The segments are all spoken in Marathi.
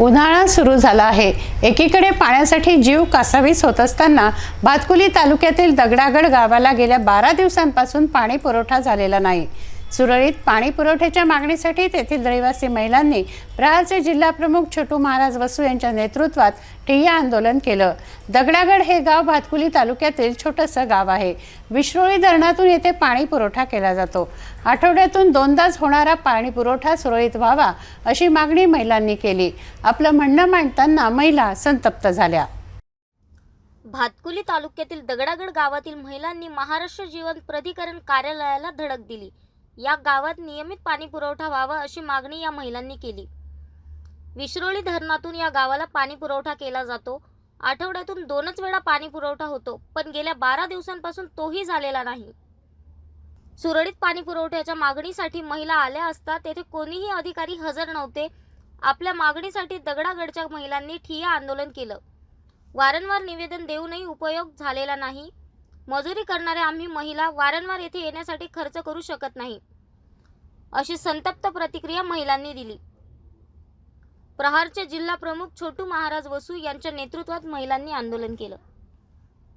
उन्हाळा सुरू झाला आहे. एकीकडे पाण्यासाठी जीव कासावीस होत असताना भातकुली तालुक्यातील दगडागड गावाला गेल्या बारा दिवसांपासून पाणी पुरवठा झालेला नाही. सुरळीत पाणी पुरवठ्याच्या मागणीसाठी तेथील रहिवासी महिलांनी प्रहारचे जिल्हाप्रमुख छोटू महाराज वसू यांच्या नेतृत्वात ठिय्या आंदोलन केलं. दगडागड हे गाव भातकुली तालुक्यातील छोटंसं गाव आहे. विश्रोळी धरणातून येथे पाणी पुरवठा केला जातो. आठवड्यातून दोनदाच होणारा पाणी पुरवठा सुरळीत व्हावा अशी मागणी महिलांनी केली. आपलं म्हणणं मांडताना महिला संतप्त झाल्या. भातकुली तालुक्यातील दगडागड गावातील महिलांनी महाराष्ट्र जीवन प्राधिकरण कार्यालयाला धडक दिली. या गावात नियमित पाणी पुरवठा व्हावा अशी मागणी या महिलांनी केली. विश्रोळी धरणातून या गावाला पाणी पुरवठा केला जातो. आठवड्यातून दोनच वेळा पाणी पुरवठा होतो पण गेल्या बारा दिवसांपासून तोही झालेला नाही. सुरळीत पाणी पुरवठ्याच्या मागणीसाठी महिला आल्या असता तेथे कोणीही अधिकारी हजर नव्हते. आपल्या मागणीसाठी दगडागडच्या महिलांनी ठिय्या आंदोलन केलं. वारंवार निवेदन देऊनही उपयोग झालेला नाही. मजुरी करणाऱ्या आम्ही महिला वारंवार येथे येण्यासाठी खर्च करू शकत नाही अशी संतप्त प्रतिक्रिया महिलांनी दिली. प्रहारचे जिल्हा प्रमुख छोटू महाराज वसू यांच्या नेतृत्वात महिलांनी आंदोलन केलं.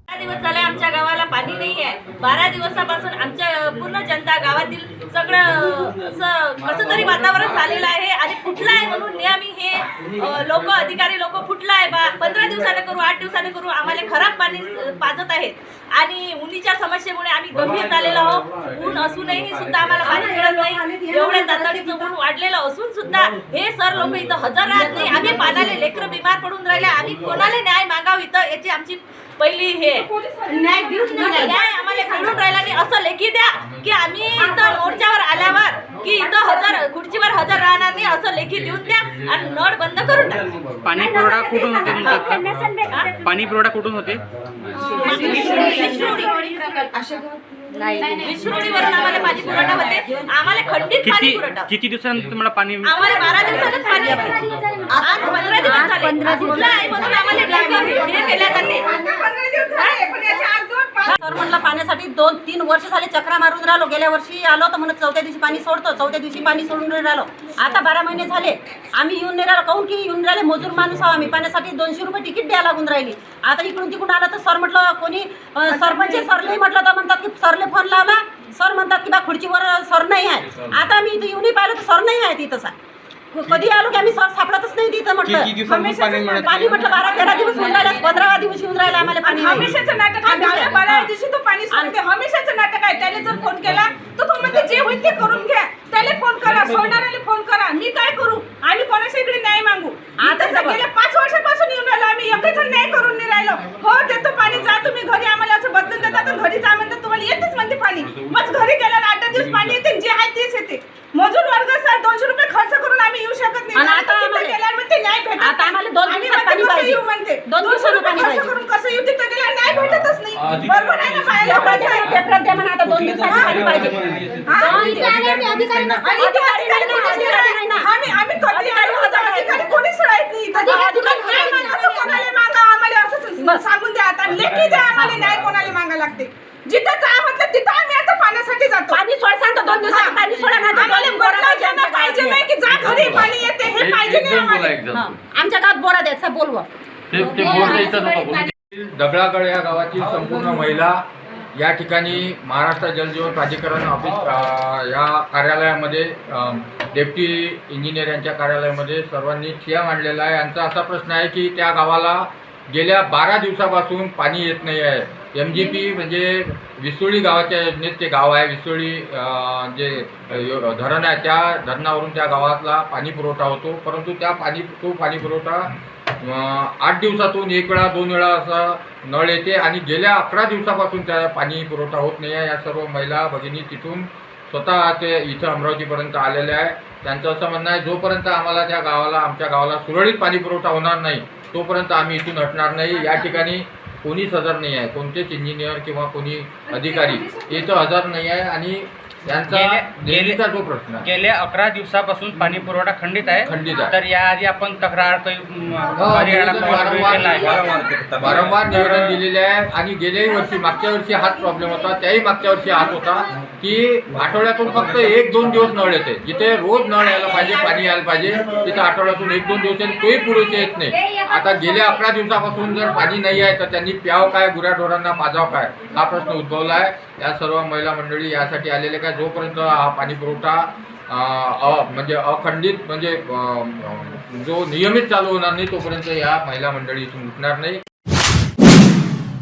बारा दिवस झाले आमच्या गावाला पाणी नाही आहे बारा दिवसापासून आमच्या पूर्ण जनता गावातील सगळं असं कसं तरी वातावरण झालेलं आहे आणि फुटलं आहे म्हणून नेहमी हे लोक अधिकारी लोक फुटलं आहे बा? पंधरा दिवसाने करू आठ दिवसाने करू आम्हाला खराब पाणी पाजत आहेत. आणि उन्हीच्या समस्येमुळे आम्ही गंभीर झालेलो आहोत. ऊन असूनही सुद्धा आम्हाला पाणी मिळत नाही. एवढ्या तातडीचं ऊन वाढलेलं असून सुद्धा हे सर लोक इथं हजर राहत नाही. आम्ही पाण्याले लेकरं बिमार पडून राहिले. आम्ही कोणाला न्याय मागाव इथं याची आमची पहिली हे न्याय न्याय आम्हाला राहिला नाही असं लेखी द्या की आम्ही इथं मोर्चावर आल्यावर की इथं हजर खुर्चीवर हजर राहणार नाही असं लेखी देऊन द्या आणि नळ बंद करून टाका. पाणी पुरवठा कुठून होते तुमचा? पाणी पुरवठा कुठून होते? विष्णुडीवरून आम्हाला पाणी पुरवठा होते. आम्हाला खंडित पाणी किती पुरवठा. किती दिवसानंतर तुम्हाला पाणी आम्हाला बारा दिवसातच पाणी येतं. आज पंधरा दिवस झाले. आज कुठलं आहे म्हणून आम्हाला लेकरं हे केल्या जाते. सर म्हणलं पाण्यासाठी दोन तीन वर्ष झाले चक्रा मारून राहिलो. गेल्या वर्षी आलो तर म्हणत चौथ्या दिवशी पाणी सोडतो. चौथ्या दिवशी पाणी सोडून नाही राहिलो. आता बारा महिने झाले. आम्ही येऊन नाही राहिलो. काहून की येऊन राहिले? मजूर माणूस आहो आम्ही. पाण्यासाठी दोनशे रुपये तिकीट द्यायला लागून राहिली. आता इकडून तिकडून आलं तर सर म्हटलं कोणी अं, सरपंच सरले म्हटलं तर म्हणतात की सरले फोन लावला. सर म्हणतात की बा खुर्चीवर सर नाही आहे. आता आम्ही इथं येऊनही पाहिलं तर सर नाही आहे तिथं सा कधी आलो की आम्ही सर सापडतच नाही तिथं म्हटलं. दिवसांपासून पाणी मिळत नाही? पाणी म्हटलं बारा तेरा दिवस होऊन राहिला पंधरा दिवस येऊन राहिला आम्हाला पाणी नाही. हमेशाचं नाटक आहे. दहाव्या बाराव्या दिवशी तो पाणी सोडते. हमेशाचं नाटक आहे. त्याला जर फोन केला तर तो म्हणते जे होईल ते करून घ्या. त्याला फोन करा सोडणाऱ्याला फोन करा. मी काय करू? आम्ही कोणाच्या इकडे न्याय मागू आता आता जवळ. गेल्या पाच वर्षापासून येऊन राहिलो आम्ही एकच न्याय करून नाही राहिलो हो देतो पाणी जा तुम्ही घरी आम्हाला असं बदलून देतात तर घरी जा म्हणतात तुम्हाला येतेच म्हणते पाणी मग घरी गेल्यावर आठ दिवस पाणी येते जे आहे तेच येते. मजूर वर्ग सर दोनशे रुपये खर्च करून आम्ही येऊ शकत नाही. आणि आता तिथं आम्हाला- गेल्यावर म्हणते न्याय भेटत आता नाही. आम्हाला दोन आम्ही दिवसात म्हणते पाणी कसं पाहिजे. येऊ म्हणते? दोन दोनशे दिवसात रुपये पाणी खर्च पाहिजे. करून कसं येऊ? तिथं गेल्यावर न्याय भेटतच नाही. बरोबर आहे ना पेपरात द्या म्हणा आता दोन दिवसांनी पाणी पाहिजे. हा? आणि इथे अधिकारी नाही. राहत. आम्ही आम्ही कधी अधिकारी आलो. अधिकारी कोणीच नाही इथं. अधिकारी तुम्हाला न्याय मागा तर कोणाला मागा आम्हाला असंच सांगून द्या आता लेखी द्या आम्हाला न्याय कोणाला मागा लागते जिथं जा म्हटलं तिथं आम्ही आता पाण्यासाठी जातो पाणी सोड सांगतो दोन दिवसात पाणी सोडा नाही तर आम्हाला दोन बोरा बदला ज्यांना पाहिजे नाही की जा घरी पाणी येते हे पाहिजे नाही आम्हाला हा. आमच्या गावात बोरा द्यायचा बोलवा. दगडागड या गावातील संपूर्ण महिला या ठिकाणी महाराष्ट्र जलजीवन प्राधिकरण ऑफिस अ, या कार्यालयामध्ये अ, डेप्टी इंजिनियर यांच्या कार्यालयामध्ये सर्वांनी ठिया मांडलेला आहे. यांचा असा प्रश्न आहे की त्या गावाला गेल्या बारा दिवसापासून पाणी येत नाही आहे. एम जी पी म्हणजे विसोळी गावाच्या योजनेत ते गाव आहे. विसोळी जे यो- धरण आहे त्या धरणावरून त्या गावातला पाणी पुरवठा होतो. परंतु त्या पाणी तो पाणी पुरवठा आठ दिवसातून एक वेळा दोन वेळा असा नळ येते आणि गेल्या अकरा दिवसापासून त्या पाणी पुरवठा होत नाही आहे. या सर्व महिला भगिनी तिथून स्वतः ते इथं अमरावतीपर्यंत आलेल्या आहे. त्यांचं असं म्हणणं आहे जोपर्यंत आम्हाला त्या गावाला आमच्या गावाला सुरळीत पाणी पुरवठा होणार नाही तोपर्यंत आम्ही इथून हटणार नाही. या ठिकाणी कोणीच हजर नाही आहे. कोणतेच इंजिनियर किंवा कोणी अधिकारी याचं हजर नाही आहे. आणि यांचा गेले- नेहमीचा जो प्रश्न आहे. गेल्या अकरा दिवसापासून पाणी पुरवठा खंडित आहे. खंडित आहे. तर याआधी आपण तक्रार काही म, हो, अधिकाऱ्यांना केलं आहे. वारंवार वारंवार निवेदन दिलेले आहे. आणि गेल्याही वर्षी मागच्या वर्षी हाच प्रॉब्लेम होता. त्याही मागच्या वर्षी हाच होता की आठवड्यातून फक्त एक दोन दिवस नळ येते. जिथे रोज नळ यायला पाहिजे पाणी यायला पाहिजे तिथे आठवड्यातून एक दोन दिवस येते. तोही पुरेसे येत नाही. आता गेल्या अकरा दिवसापासून जर पाणी नाही आहे तर त्यांनी प्याव काय गुराढोरांना पाजाव काय हा प्रश्न उद्भवला आहे. या सर्व महिला मंडळी यासाठी आलेले काय? जोपर्यंत हा पाणी पुरवठा अ- म्हणजे अखंडित म्हणजे जो नियमित चालू होणार नाही तोपर्यंत या महिला मंडळी इथून उठणार नाही.